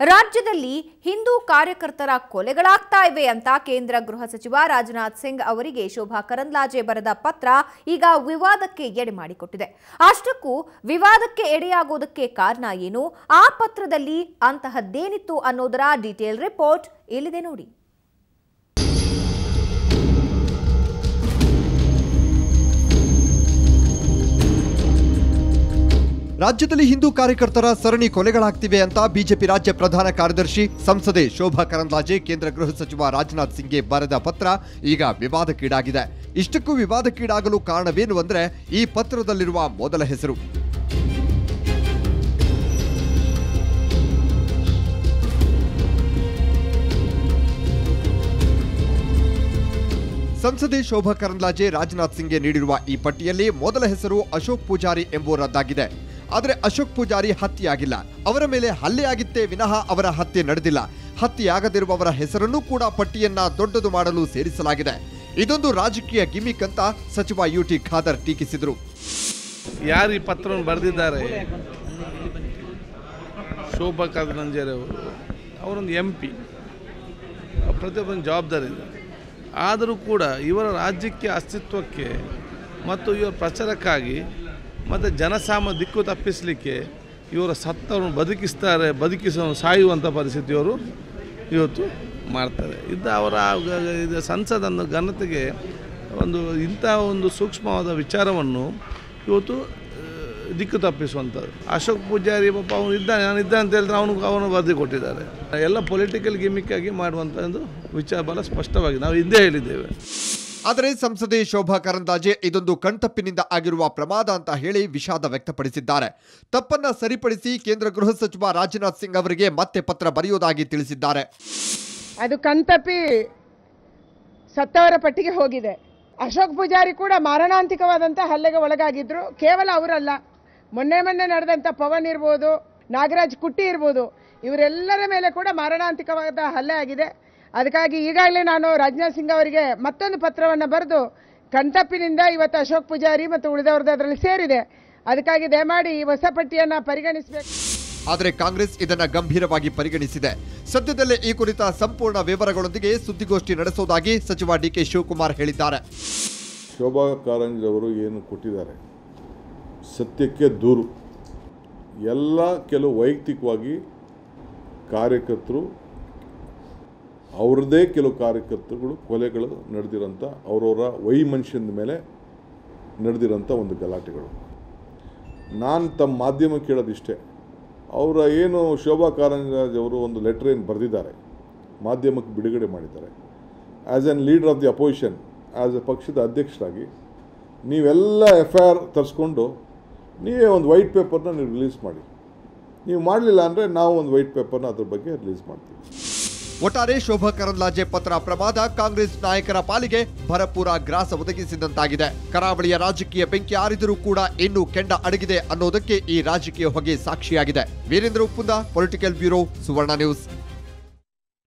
ರಾಜ್ಯದಲ್ಲಿ ಹಿಂದೂ ಕಾರ್ಯಕರ್ತರ ಕೊಲೆಗಳಾಗ್ತಾ ಇವೆ ಅಂತ ಕೇಂದ್ರ ಗೃಹ ಸಚಿವ ರಾಜನಾಥ್ ಸಿಂಗ್ ಅವರಿಗೆ ಶೋಭಾ ಕರಂದ್ಲಾಜೆ ಬರೆದ ಪತ್ರ ಈಗ ವಿವಾದಕ್ಕೆ ಎಡೆ ಮಾಡಿಕೊಟ್ಟಿದೆ. ಅಷ್ಟಕ್ಕೂ ವಿವಾದಕ್ಕೆ ಎಡೆಯಾಗೋದಕ್ಕೆ ಕಾರಣ ಏನು? ಆ ಪತ್ರದಲ್ಲಿ ಅಂತಹದ್ದೇನಿತ್ತು ಅನ್ನೋದರ ಡೀಟೇಲ್ ರಿಪೋರ್ಟ್ ಇಲ್ಲಿದೆ ನೋಡಿ. ರಾಜ್ಯದಲ್ಲಿ ಹಿಂದೂ ಕಾರ್ಯಕರ್ತರ ಸರಣಿ ಕೊಲೆಗಳಾಗ್ತಿವೆ ಅಂತ ಬಿಜೆಪಿ ರಾಜ್ಯ ಪ್ರಧಾನ ಕಾರ್ಯದರ್ಶಿ ಸಂಸದೆ ಶೋಭಾ ಕರಂದ್ಲಾಜೆ, ಕೇಂದ್ರ ಗೃಹ ಸಚಿವ ರಾಜನಾಥ್ ಸಿಂಗ್ಗೆ ಬರೆದ ಪತ್ರ ಈಗ ವಿವಾದಕ್ಕೀಡಾಗಿದೆ. ಇಷ್ಟಕ್ಕೂ ವಿವಾದಕ್ಕೀಡಾಗಲು ಕಾರಣವೇನು ಅಂದರೆ ಈ ಪತ್ರದಲ್ಲಿರುವ ಮೊದಲ ಹೆಸರು. ಸಂಸದೆ ಶೋಭಾ ಕರಂದ್ಲಾಜೆ, ರಾಜನಾಥ್ ಸಿಂಗ್ಗೆ ನೀಡಿರುವ ಈ ಪಟ್ಟಿಯಲ್ಲಿ ಮೊದಲ ಹೆಸರು ಅಶೋಕ್ ಪೂಜಾರಿ ಎಂಬುವರದ್ದಾಗಿದೆ. ಆದರೆ ಅಶೋಕ್ ಪೂಜಾರಿ ಹತ್ಯೆಯಾಗಿಲ್ಲ. ಅವರ ಮೇಲೆ ಹಲ್ಲೆಯಾಗಿತ್ತೆ ವಿನಃ ಅವರ ಹತ್ಯೆ ನಡೆದಿಲ್ಲ. ಹತ್ಯೆಯಾಗದಿರುವವರ ಹೆಸರನ್ನೂ ಕೂಡ ಪಟ್ಟಿಯನ್ನ ದೊಡ್ಡದು ಮಾಡಲು ಸೇರಿಸಲಾಗಿದೆ. ಇದೊಂದು ರಾಜಕೀಯ ಗಿಮಿಕ್ ಅಂತ ಸಚಿವ ಯು ಟಿ ಖಾದರ್ ಟೀಕಿಸಿದರು. ಯಾರು ಈ ಪತ್ರವನ್ನು ಬರೆದಿದ್ದಾರೆ? ಶೋಭಾ ಕರಂದ್ಲಾಜೆ ಅವರು. ಅವರೊಂದು ಎಂ ಪಿ ಪ್ರತಿಯೊಬ್ಬನ ಜವಾಬ್ದಾರಿ ಆದರೂ ಕೂಡ ಇವರ ರಾಜ್ಯಕ್ಕೆ ಅಸ್ತಿತ್ವಕ್ಕೆ ಮತ್ತು ಇವರ ಪ್ರಚಾರಕ್ಕಾಗಿ ಮತ್ತು ಜನಸಾಮ ದಿಕ್ಕು ತಪ್ಪಿಸಲಿಕ್ಕೆ ಇವರ ಸತ್ತವನ್ನು ಬದುಕಿಸ್ತಾರೆ ಬದುಕಿಸೋ ಸಾಯುವಂಥ ಪರಿಸ್ಥಿತಿಯವರು ಇವತ್ತು ಮಾಡ್ತಾರೆ. ಇದು ಅವರ ಇದು ಸಂಸದನ್ನು ಘನತೆಗೆ ಒಂದು ಇಂಥ ಒಂದು ಸೂಕ್ಷ್ಮವಾದ ವಿಚಾರವನ್ನು ಇವತ್ತು ದಿಕ್ಕು ತಪ್ಪಿಸುವಂಥದ್ದು. ಅಶೋಕ್ ಪೂಜಾರಿ ಪಾಪ ಅವನು ಇದ್ದಾನೆ, ನಾನು ಇದ್ದಾನೆ ಅಂತ ಹೇಳಿದ್ರೆ ಅವನು ಅವನು ವರದಿ ಕೊಟ್ಟಿದ್ದಾರೆ. ಎಲ್ಲ ಪೊಲಿಟಿಕಲ್ ಗಿಮಿಕ್ಕಾಗಿ ಮಾಡುವಂಥ ಒಂದು ವಿಚಾರ ಬಹಳ ಸ್ಪಷ್ಟವಾಗಿ ನಾವು ಹಿಂದೆ ಹೇಳಿದ್ದೇವೆ. ಆದರೆ ಸಂಸದೆ ಶೋಭಾ ಕರಂದಾಜೆ ಇದೊಂದು ಕಣ್ತಪ್ಪಿನಿಂದ ಆಗಿರುವ ಪ್ರಮಾದ ಅಂತ ಹೇಳಿ ವಿಷಾದ ವ್ಯಕ್ತಪಡಿಸಿದ್ದಾರೆ. ತಪ್ಪನ್ನ ಸರಿಪಡಿಸಿ ಕೇಂದ್ರ ಗೃಹ ಸಚಿವ ರಾಜನಾಥ್ ಸಿಂಗ್ ಅವರಿಗೆ ಮತ್ತೆ ಪತ್ರ ಬರೆಯುವುದಾಗಿ ತಿಳಿಸಿದ್ದಾರೆ. ಅದು ಕಣ್ತಪ್ಪಿ ಸತ್ತವರ ಪಟ್ಟಿಗೆ ಹೋಗಿದೆ. ಅಶೋಕ್ ಪೂಜಾರಿ ಕೂಡ ಮಾರಣಾಂತಿಕವಾದಂತಹ ಹಲ್ಲೆಗೆ ಒಳಗಾಗಿದ್ರು. ಕೇವಲ ಅವರಲ್ಲ, ಮೊನ್ನೆ ಮೊನ್ನೆ ನಡೆದಂಥ ಪವನ್ ಇರ್ಬೋದು, ನಾಗರಾಜ್ ಕುಟ್ಟಿ ಇರ್ಬೋದು, ಇವರೆಲ್ಲರ ಮೇಲೆ ಕೂಡ ಮಾರಣಾಂತಿಕವಾದ ಹಲ್ಲೆ ಆಗಿದೆ. ಅದಕ್ಕಾಗಿ ಈಗಾಗಲೇ ನಾನು ರಾಜನಾಥ್ ಸಿಂಗ್ ಅವರಿಗೆ ಮತ್ತೊಂದು ಪತ್ರವನ್ನು ಬರೆದು ಕಣ್ತಪ್ಪಿನಿಂದ ಇವತ್ತು ಅಶೋಕ್ ಪೂಜಾರಿ ಮತ್ತು ಉಳಿದವ್ರದ್ದು ಅದರಲ್ಲಿ ಸೇರಿದೆ. ಅದಕ್ಕಾಗಿ ದಯಮಾಡಿ ಈ ಹೊಸ ಪಟ್ಟಿಯನ್ನು ಪರಿಗಣಿಸಬೇಕು. ಆದರೆ ಕಾಂಗ್ರೆಸ್ ಇದನ್ನ ಗಂಭೀರವಾಗಿ ಪರಿಗಣಿಸಿದೆ. ಸದ್ಯದಲ್ಲೇ ಈ ಕುರಿತ ಸಂಪೂರ್ಣ ವಿವರಗಳೊಂದಿಗೆ ಸುದ್ದಿಗೋಷ್ಠಿ ನಡೆಸುವುದಾಗಿ ಸಚಿವ ಡಿಕೆ ಶಿವಕುಮಾರ್ ಹೇಳಿದ್ದಾರೆ. ಶೋಭಾ ಕಾರಂಜ್ ಅವರು ಏನು ಕೊಟ್ಟಿದ್ದಾರೆ? ಸತ್ಯಕ್ಕೆ ದೂರು. ಎಲ್ಲ ಕೆಲವು ವೈಯಕ್ತಿಕವಾಗಿ ಕಾರ್ಯಕರ್ತರು ಅವ್ರದ್ದೇ ಕೆಲವು ಕಾರ್ಯಕರ್ತರುಗಳು, ಕೊಲೆಗಳು ನಡೆದಿರೋಂಥ ಅವರವರ ವೈಮನುಷ್ಯನ ಮೇಲೆ ನಡೆದಿರೋಂಥ ಒಂದು ಗಲಾಟೆಗಳು. ನಾನು ತಮ್ಮ ಮಾಧ್ಯಮ ಕೇಳೋದಿಷ್ಟೇ. ಅವರ ಏನು ಶೋಭಾ ಕಾರಂಜರಾಜ್ ಅವರು ಒಂದು ಲೆಟರ್ ಏನು ಬರೆದಿದ್ದಾರೆ, ಮಾಧ್ಯಮಕ್ಕೆ ಬಿಡುಗಡೆ ಮಾಡಿದ್ದಾರೆ. As an leader of the opposition as a ಪಕ್ಷದ ಅಧ್ಯಕ್ಷರಾಗಿ, ನೀವೆಲ್ಲ ಎಫ್ ಐ ಆರ್ ತರಿಸ್ಕೊಂಡು, ನೀವೇ ಒಂದು ವೈಟ್ ಪೇಪರ್ನ ನೀವು ರಿಲೀಸ್ ಮಾಡಿ. ನೀವು ಮಾಡಲಿಲ್ಲ ಅಂದರೆ ನಾವು ಒಂದು ವೈಟ್ ಪೇಪರ್ನ ಅದ್ರ ಬಗ್ಗೆ ರಿಲೀಸ್ ಮಾಡ್ತೀವಿ. ಒಟ್ಟಾರೆ ಶೋಭಾ ಕರಂದ್ಲಾಜೆ ಪತ್ರ ಪ್ರಮಾದ ಕಾಂಗ್ರೆಸ್ ನಾಯಕರ ಪಾಲಿಗೆ ಭರಪೂರ ಗ್ರಾಸ ಒದಗಿಸಿದಂತಾಗಿದೆ. ಕರಾವಳಿಯ ರಾಜಕೀಯ ಬೆಂಕಿ ಆರಿದರೂ ಕೂಡ ಇನ್ನೂ ಕೆಂಡ ಅಡಗಿದೆ ಅನ್ನೋದಕ್ಕೆ ಈ ರಾಜಕೀಯ ಹೊಗೆ ಸಾಕ್ಷಿಯಾಗಿದೆ. Veerendra Uppunda political bureau Suvarna news